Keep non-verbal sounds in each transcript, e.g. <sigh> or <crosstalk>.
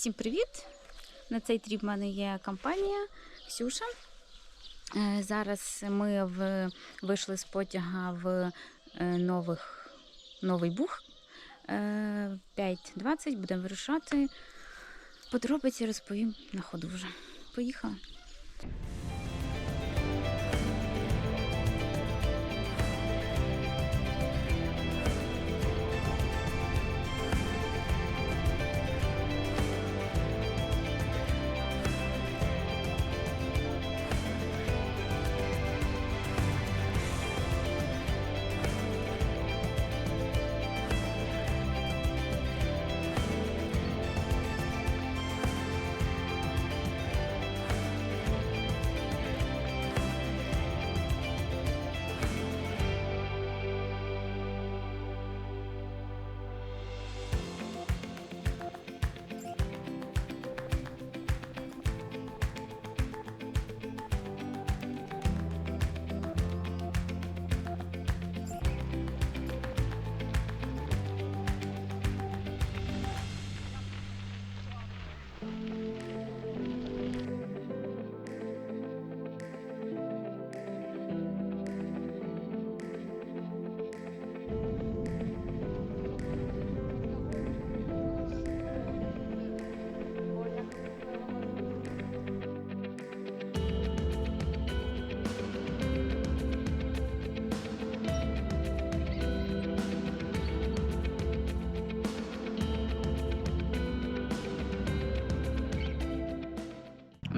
Всім привіт! На цей тріп в мене є компанія Ксюша. Е, Зараз ми в, вийшли з потяга в е, нових, Новий Буг. Е, 5.20 будемо вирушати. Подробиці розповім на ходу вже. Поїхали.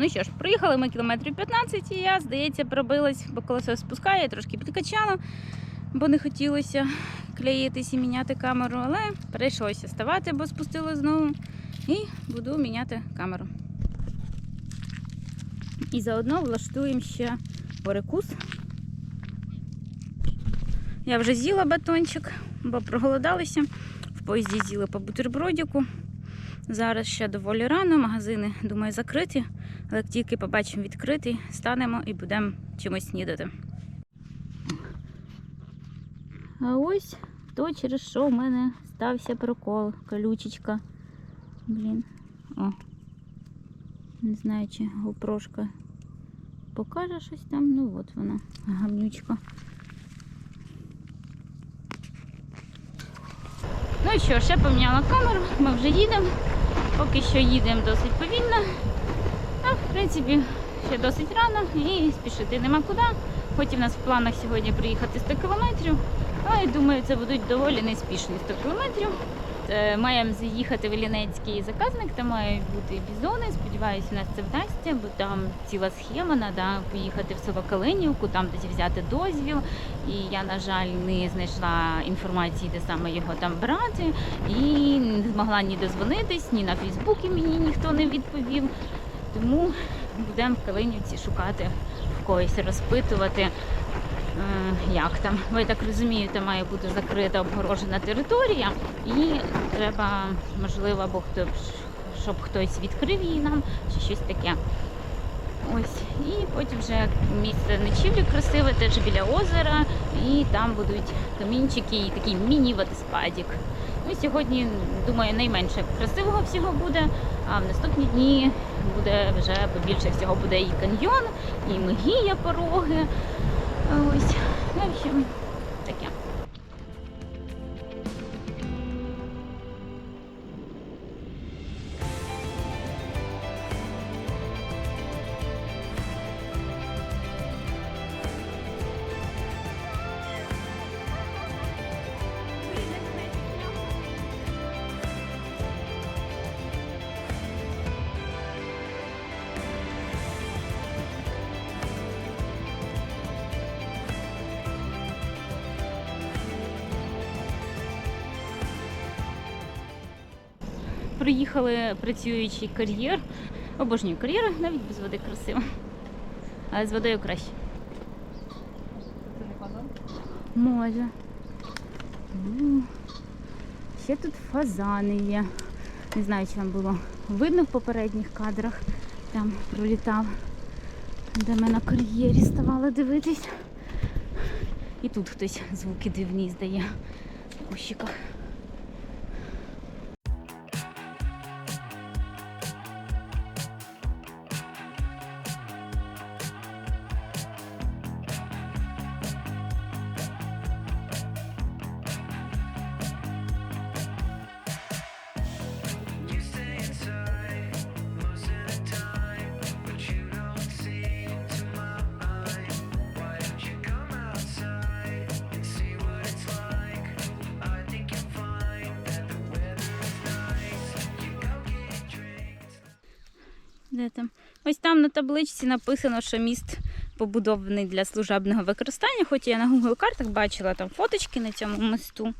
Ну що ж, проїхали ми кілометрів 15, і я, здається, пробилась, бо колесо спускає, я трошки підкачала, бо не хотілося клеїтись і міняти камеру, але прийшлося ставати, бо спустили знову. І буду міняти камеру. І заодно влаштуємо ще перекус. Я вже з'їла батончик, бо проголодалися. В поїзді з'їли по бутербродіку. Зараз ще доволі рано, магазини, думаю, закриті. Але як тільки побачимо відкритий, станемо і будемо чимось снідати. А ось то, через що в мене стався прокол, колючечка. Блін. О. Не знаю, чи гопрошка покаже щось там. Ну от вона, гамнючка. Ну що, ще поміняла камеру, ми вже їдемо. Поки що їдемо досить повільно. Принципі, ще досить рано і спішити нема куди. Хоч і нас в планах сьогодні приїхати 100 кілометрів, але думаю, це будуть доволі неспішні 100 кілометрів. Маємо заїхати в Іллінецький заказник, там мають бути бізони. Сподіваюся, у нас це вдасться, бо там ціла схема, треба поїхати в село там десь взяти дозвіл. І я, на жаль, не знайшла інформації, де саме його там брати, і не змогла ні дозвонитись, ні на Фейсбуці мені ніхто не відповів. Тому будемо в Калинівці шукати в когось, розпитувати, е, як там. Я так розумію, там має бути закрита обгорожена територія, і треба, можливо, або хто, щоб хтось відкрив її нам, чи щось таке. Ось, і потім вже місце ночівлі красиве, теж біля озера, і там будуть камінчики і такий міні-водоспадік. Ну, сьогодні, думаю, найменше красивого всього буде, а в наступні дні буде вже побільше всього буде і каньйон, і мегія пороги. Ось, в общем, Приїхали працюючий кар'єр. Обожнюю кар'єри, навіть без води красиво. Але з водою краще. Може. Ще тут фазани є. Не знаю, чи вам було видно в попередніх кадрах. Там пролітав, де ми на кар'єрі ставали дивитись. І тут хтось звуки дивні здає в кущиках. Де там? Ось там на табличці написано, що міст побудований для служебного використання, хоч я на Google картах бачила там фоточки на цьому мосту.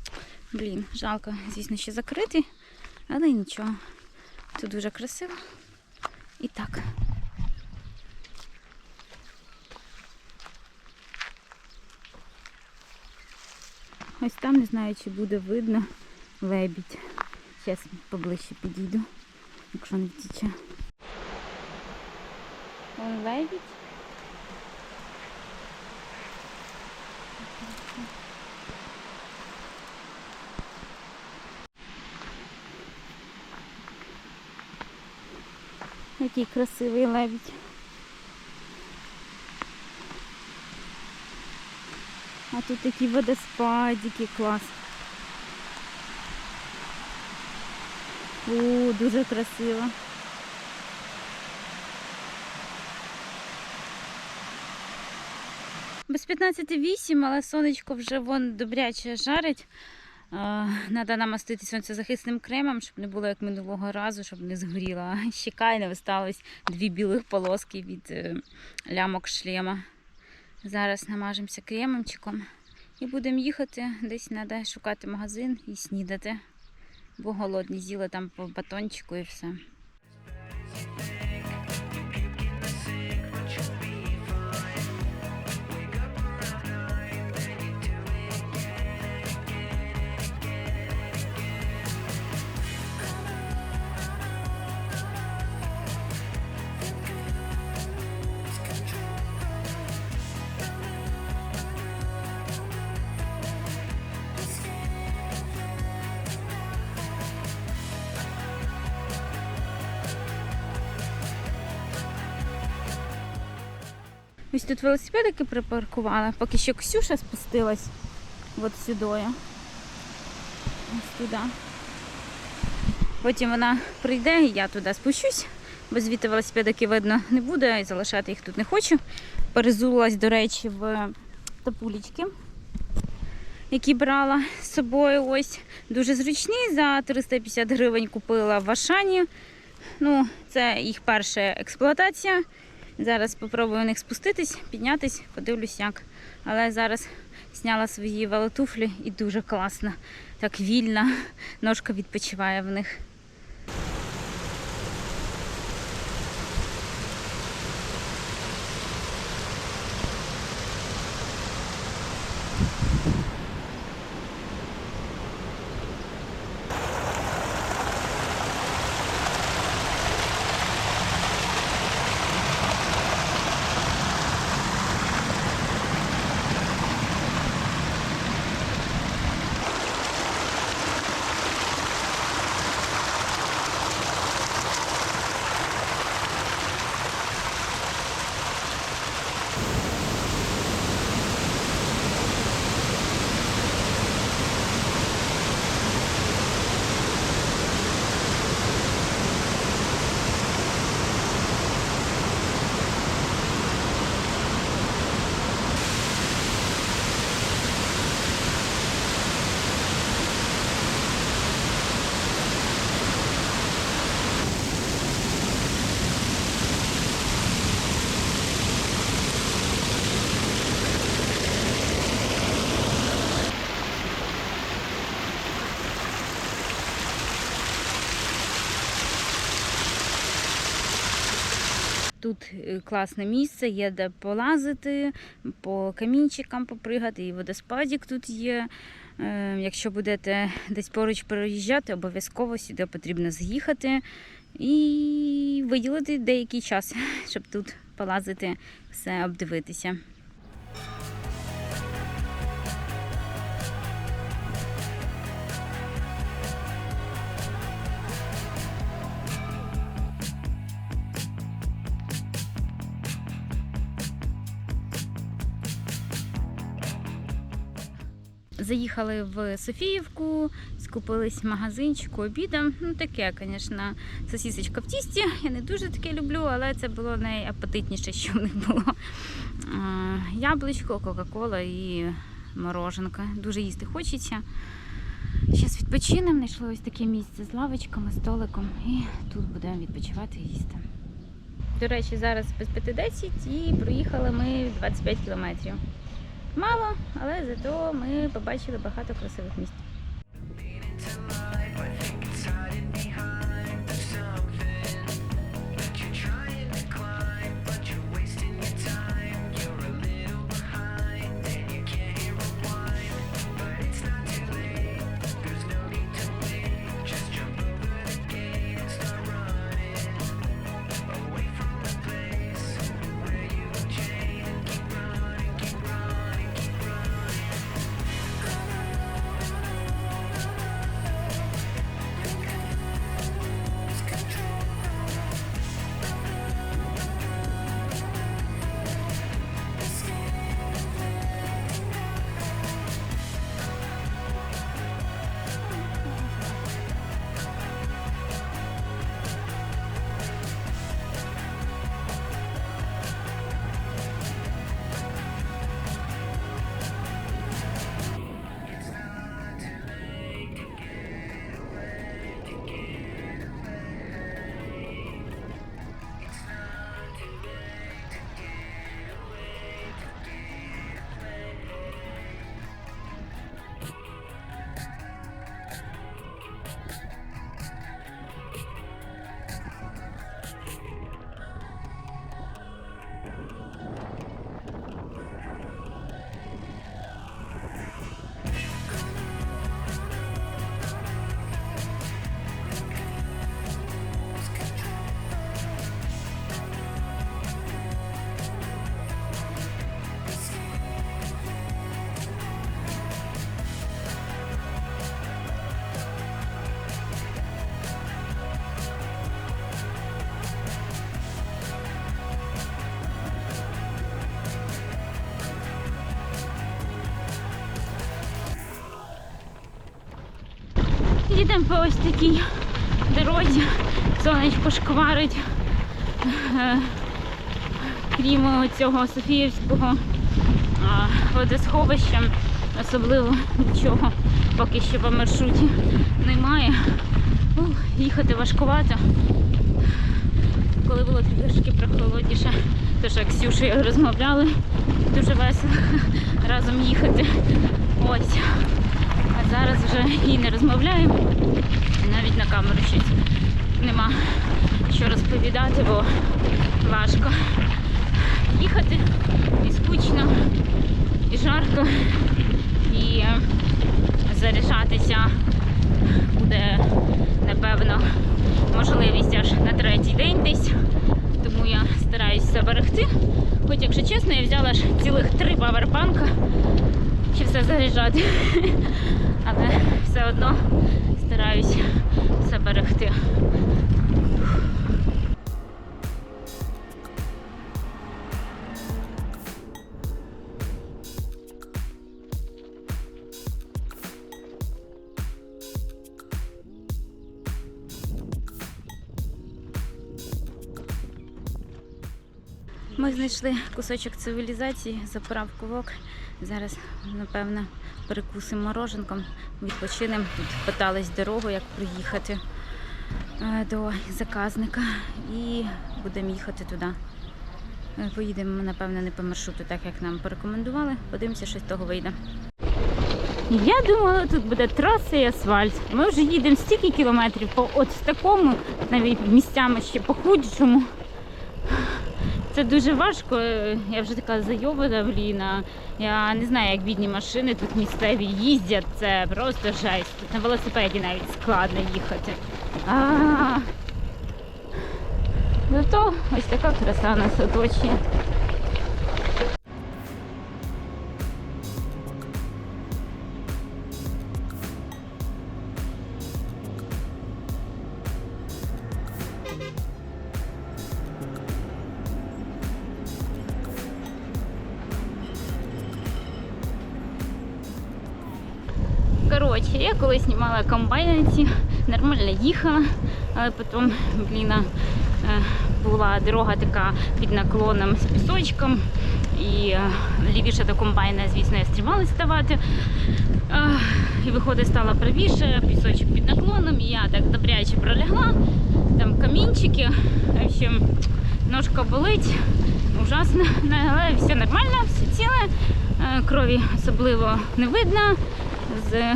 Блін, жалко, звісно, ще закритий, але нічого. Тут дуже красиво. І так. Ось там не знаю, чи буде видно лебідь. Зараз поближче підійду, якщо не втіче. Лебідь. Який красивий лебідь. А тут такі водоспадики, клас. О, дуже красиво. Без 15,8, але сонечко вже вон добряче жарить. Треба намастити сонцезахисним кремом, щоб не було як минулого разу, щоб не згоріла <laughs> щека і не висталось дві білих полоски від е, лямок шлема. Зараз намажемося кремомчиком і будемо їхати. Десь треба шукати магазин і снідати. Бо голодні з'їли там по батончику і все. Ось тут велосипедики припаркували, поки що Ксюша спустилась от сюди. Ось туди. Потім вона прийде і я туди спущусь, бо звідти велосипедики видно не буде, і залишати їх тут не хочу. Перезулась, до речі, в тапулечки, які брала з собою. Ось дуже зручні. За 350 гривень купила в Ашані. Ну, це їх перша експлуатація. Зараз спробую на них спуститись, піднятись, подивлюсь як. Але зараз зняла свої велотуфлі і дуже класно. Так вільно, ножка відпочиває в них. Тут е, класне місце, є де полазити, по камінчикам попригати, і водоспадік тут є. Е, Якщо будете десь поруч переїжджати, обов'язково сюди потрібно з'їхати і виділити деякий час, <laughs> щоб тут полазити, все обдивитися. Заїхали в Софіївку, скупились магазинчику обідом. Ну таке, звісно, сосісочка в тісті. Я не дуже таке люблю, але це було найапетитніше, що в них було. Яблучко, Кока-Кола і мороженка. Дуже їсти хочеться. Зараз відпочинемо, знайшли ось таке місце з лавочками, столиком, і тут будемо відпочивати і їсти. До речі, зараз без 5.10 і проїхали ми 25 кілометрів. Мало, але зато ми побачили багато красивих місць. Їдемо по ось такій дорозі. Сонечко шкварить. Крім цього Софіївського водосховища, особливо нічого поки що по маршруті немає. Їхати важкувато. Коли було трішки прохолодніше, як з Ксюшею розмовляли, дуже весело разом їхати. Ось. Зараз вже і не розмовляємо. Навіть на камеру щось нема що розповідати, бо важко їхати і скучно, і жарко, і заряджатися буде, напевно, можливість аж на третій день десь. Тому я стараюся берегти. Хоч, якщо чесно, я взяла ж цілих три павербанка, щоб все заряджати. Але все одно стараюсь все берегти. Ми знайшли кусочок цивілізації, заправку вок. Зараз, напевно, перекусимо мороженком, відпочинемо. Тут питались дорогу, як приїхати е, до заказника і будемо їхати туди. Е, Поїдемо, напевно, не по маршруту, так як нам порекомендували. Подивимося, що з того вийде. Я думала, тут буде траса і асфальт. Ми вже їдемо стільки кілометрів по от такому, навіть місцями ще похуджому. Це дуже важко. Я вже така зайобана, блін. а Я не знаю, як бідні машини тут місцеві їздять. Це просто жесть. Тут на велосипеді навіть складно їхати. А-а-а. Зато ось така краса нас оточує. Нормально їхала, але потім, блін, е, була дорога така під наклоном з пісочком. І е, лівіше до комбайна, звісно, я стрімалась ставати. Е, І виходить, стала правіше, пісочок під наклоном, і я так добряче пролягла, там камінчики. В общем, ножка болить, ужасно, але все нормально, все ціле. Крові особливо не видно. З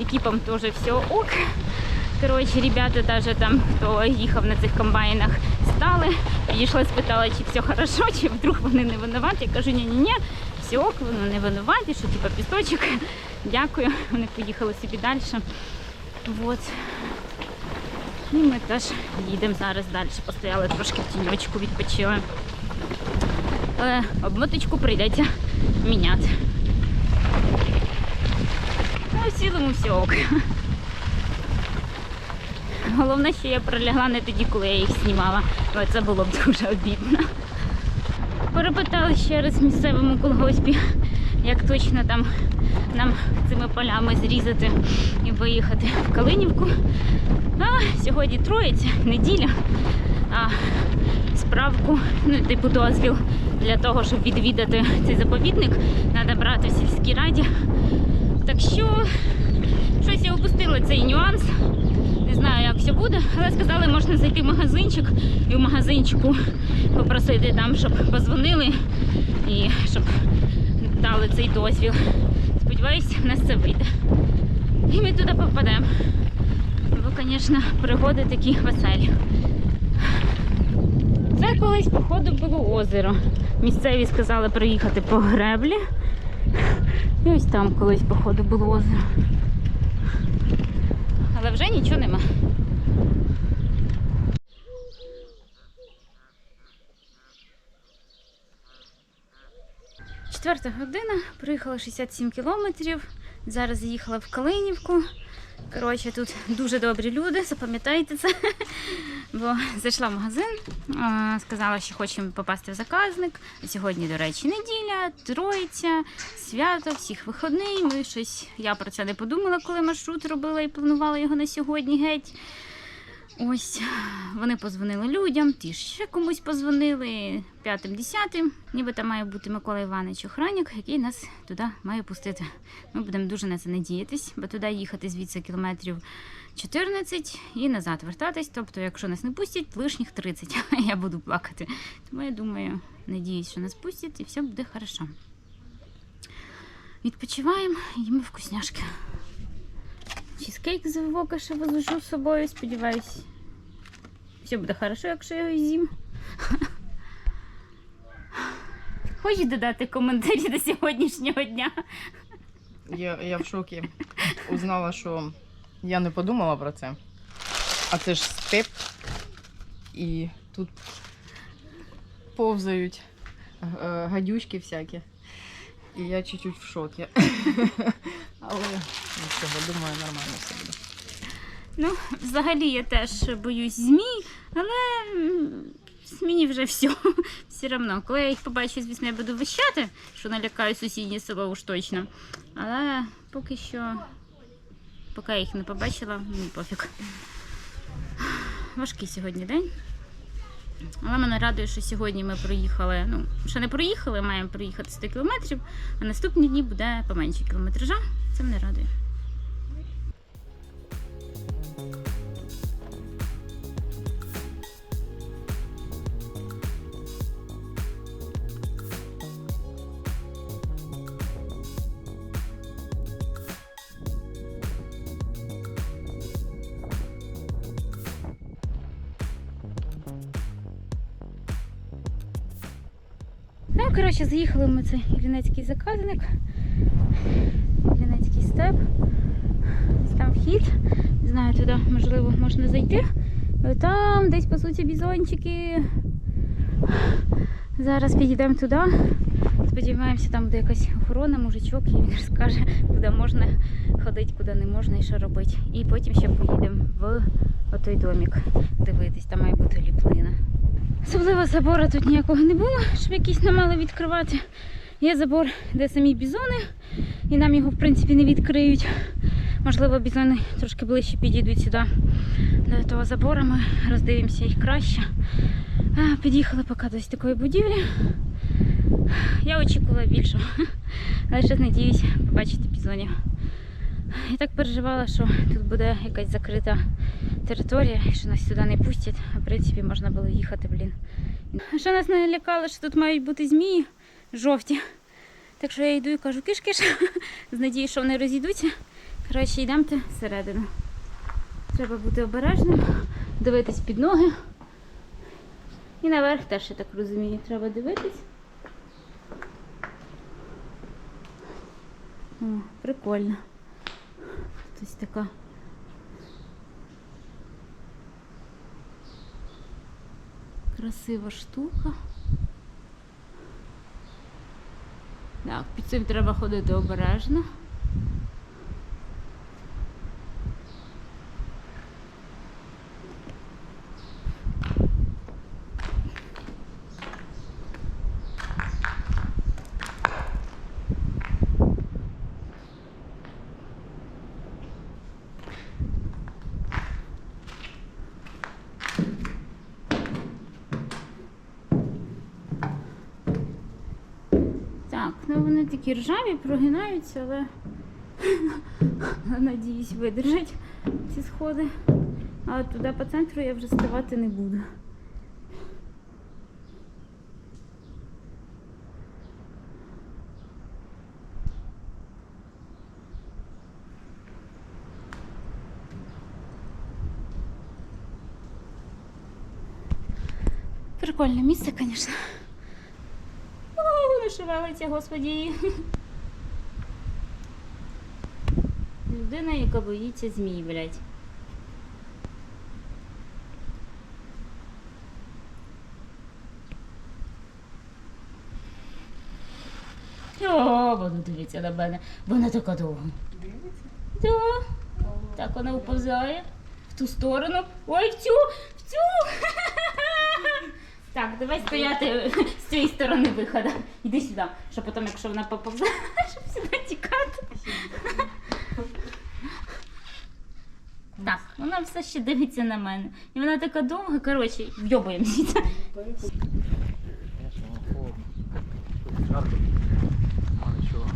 екіпом теж все ок. Коротше, ребята даже там, хто їхав на цих комбайнах, стали. Підійшла, спитала, чи все хорошо, чи вдруг вони не винуваті. Я кажу, ні-ні-ні, все ок, вони не винуваті, що типа пісочок. <laughs> Дякую. Вони поїхали собі далі. Вот. І ми теж їдемо зараз далі. Постояли трошки в тіньочку, відпочили. Але обмоточку прийдеться міняти. Ну, в все ок. <laughs> Головне, що я пролягла не тоді, коли я їх знімала, бо це було б дуже обідно. Перепитали ще раз в місцевому колгоспі, як точно там нам цими полями зрізати і виїхати в Калинівку. А сьогодні троїця, неділя. А справку, ну, типу дозвіл для того, щоб відвідати цей заповідник, треба брати в сільській раді. Так що щось я опустила цей нюанс. Не знаю, як все буде, але сказали, можна зайти в магазинчик і в магазинчику попросити там, щоб позвонили і щоб дали цей дозвіл. Сподіваюсь, в нас це вийде. І ми туди попадемо. Бо, звісно, пригоди такі веселі. Це колись, походу, було озеро. Місцеві сказали приїхати по греблі. І ось там колись, походу, було озеро. Але вже нічого нема. Четверта година, проїхала 67 кілометрів. Зараз заїхала в Калинівку. Коротше, тут дуже добрі люди, запам'ятайте це. Бо зайшла в магазин, сказала, що хочемо попасти в заказник. Сьогодні, до речі, неділя, троїця, свято, всіх виходний. Ми щось, я про це не подумала, коли маршрут робила і планувала його на сьогодні геть. Ось вони позвонили людям, ті ще комусь позвонили п'ятим, десятим. Ніби там має бути Микола Іванович охранник, який нас туди має пустити. Ми будемо дуже на це надіятись, бо туди їхати звідси кілометрів 14 і назад вертатись. Тобто, якщо нас не пустять, лишніх 30, <laughs> я буду плакати. Тому я думаю, надіюсь, що нас пустять і все буде хорошо. Відпочиваємо, їмо вкусняшки. Чизкейк з Вовка ще возложу з собою, сподіваюсь. Все буде хорошо, якщо я його з'їм. Хочеш додати коментарі до сьогоднішнього дня? Я, я в шокі. Узнала, що я не подумала про це. А це ж степ. І тут повзають е, гадючки всякі. І я чуть-чуть в шокі. Але нічого, думаю, нормально все буде. Ну, взагалі я теж боюсь змій, але м, мені вже все. Все одно. Коли я їх побачу, звісно, я буду вищати, що налякаю сусіднє село уж точно. Але поки що, поки я їх не побачила, мені пофіг. Важкий сьогодні день. Але мене радує, що сьогодні ми проїхали. Ну, ще не проїхали, маємо проїхати 100 кілометрів, а наступні дні буде поменше кілометража. Це мене радує. Коротше, заїхали ми це Іллінецький заказник. Іллінецький степ. Там вхід. Не знаю, туди можливо можна зайти. Там десь пасуться бізончики. Зараз підійдемо туди. Сподіваємося, там буде якась охорона, мужичок, і він розкаже, куди можна ходити, куди не можна і що робити. І потім ще поїдемо в отой домик дивитись, там має бути ліплина. Особливо забору тут ніякого не було, щоб якісь нам мали відкривати. Є забор, де самі бізони, і нам його в принципі не відкриють. Можливо, бізони трошки ближче підійдуть сюди до того забору. Ми роздивимося їх краще. Під'їхали поки до такої будівлі. Я очікувала більшого, але ще надіюсь побачити бізонів. Я так переживала, що тут буде якась закрита територія, що нас сюди не пустять. А в принципі можна було їхати, блін, Ще нас налякали, що тут мають бути змії жовті. Так що я йду і кажу киш-киш, <laughs> з надією, що вони розійдуться. Коротше, йдемте всередину. Треба бути обережним, дивитись під ноги. І наверх теж, я так розумію, треба дивитись. О, прикольно. Ось така. Красива штука. Так, під цим треба ходити обережно. Так, ну вони такі ржаві, прогинаються, але <laughs> надіюсь, видержать ці сходи. А туди по центру я вже ставати не буду. Прикольне місце, звісно. О, господі. Людина, яка боїться змій, блядь. О, воно дивиться на мене. Вона така довга. Дивиться? Да. Так вона вповзає в ту сторону. Ой, в цю, в цю. Так, давай стояти <laughs> з цієї сторони виходу. Іди сюди, щоб потім, якщо вона поповзе, <laughs> щоб сюди тікати. Так, вона все ще дивиться на мене. І вона така довга, коротше, вйобуємося. Жарко. А нічого.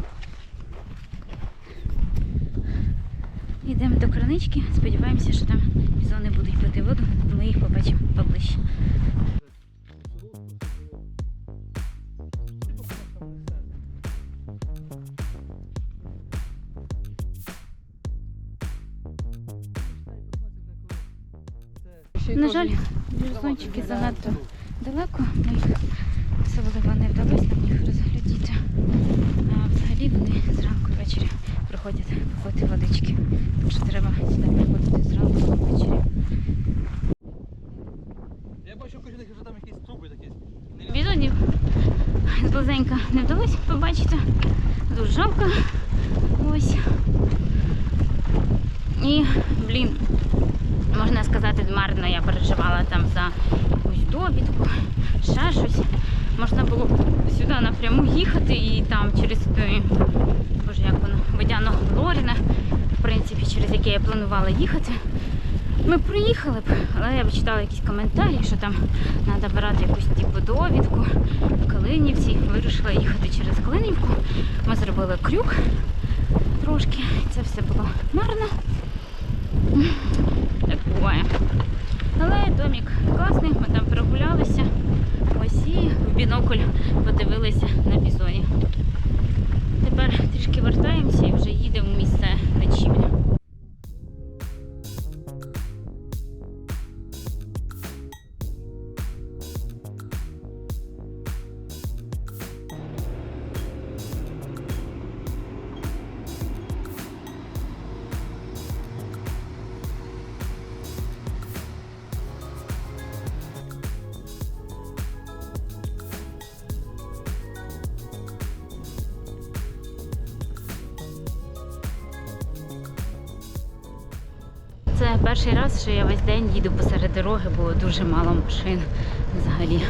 Йдемо до кранички, сподіваємося, що там бізони будуть пити воду, ми їх побачимо поближче. На жаль, бізончики занадто далеко, ми їх особливо не вдалося нам їх розглядіти. А взагалі вони зранку і ввечері приходять попити водички. Так що треба сюди приходити зранку і ввечері. Я бачу, що там якісь труби такі. Бізонів близенько не вдалося побачити. Дуже жалко. Ось. І, блін, можна сказати, марно я переживала там за якусь довідку, ще щось. Можна було б сюди напряму їхати і там через той, боже, як воно, водяно Лоріна, в принципі, через яке я планувала їхати. Ми проїхали б, але я читала якісь коментарі, що там треба брати якусь типу довідку в Калинівці. Вирішила їхати через Калинівку. Ми зробили крюк трошки. Це все було марно. Буває. Але домик класний, ми там прогулялися. Ось і в бінокль подивилися на бізоні. Перший раз, що я весь день їду посеред дороги, було дуже мало машин взагалі.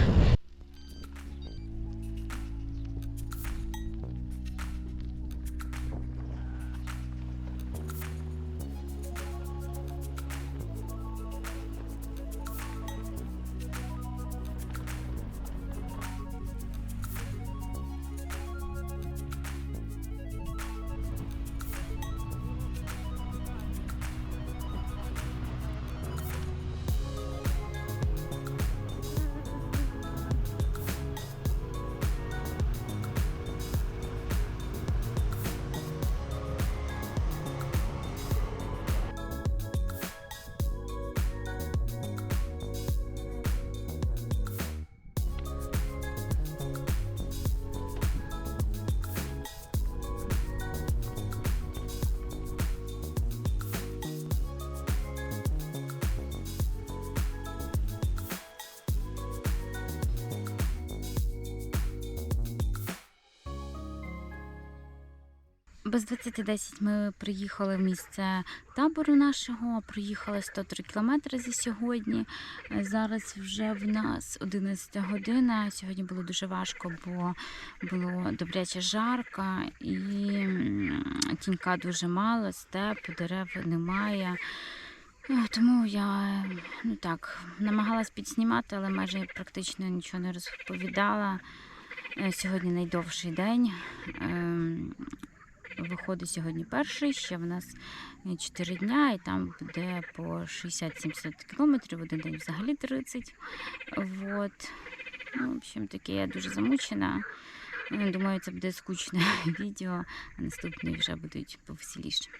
Без 20.10 ми приїхали в місце табору нашого, проїхали 103 кілометри за сьогодні. Зараз вже в нас 11 година. Сьогодні було дуже важко, бо було добряче жарко і тінька дуже мало, степ, дерев немає. Тому я ну так, намагалась підснімати, але майже практично нічого не розповідала. Е, Сьогодні найдовший день. Виходить сьогодні перший, ще в нас 4 дня, і там буде по 60-70 кілометрів, один день взагалі 30. Вот. Ну, в общем, таке я дуже замучена. Е, Думаю, це буде скучне <laughs> відео, а наступні вже будуть повеселіше.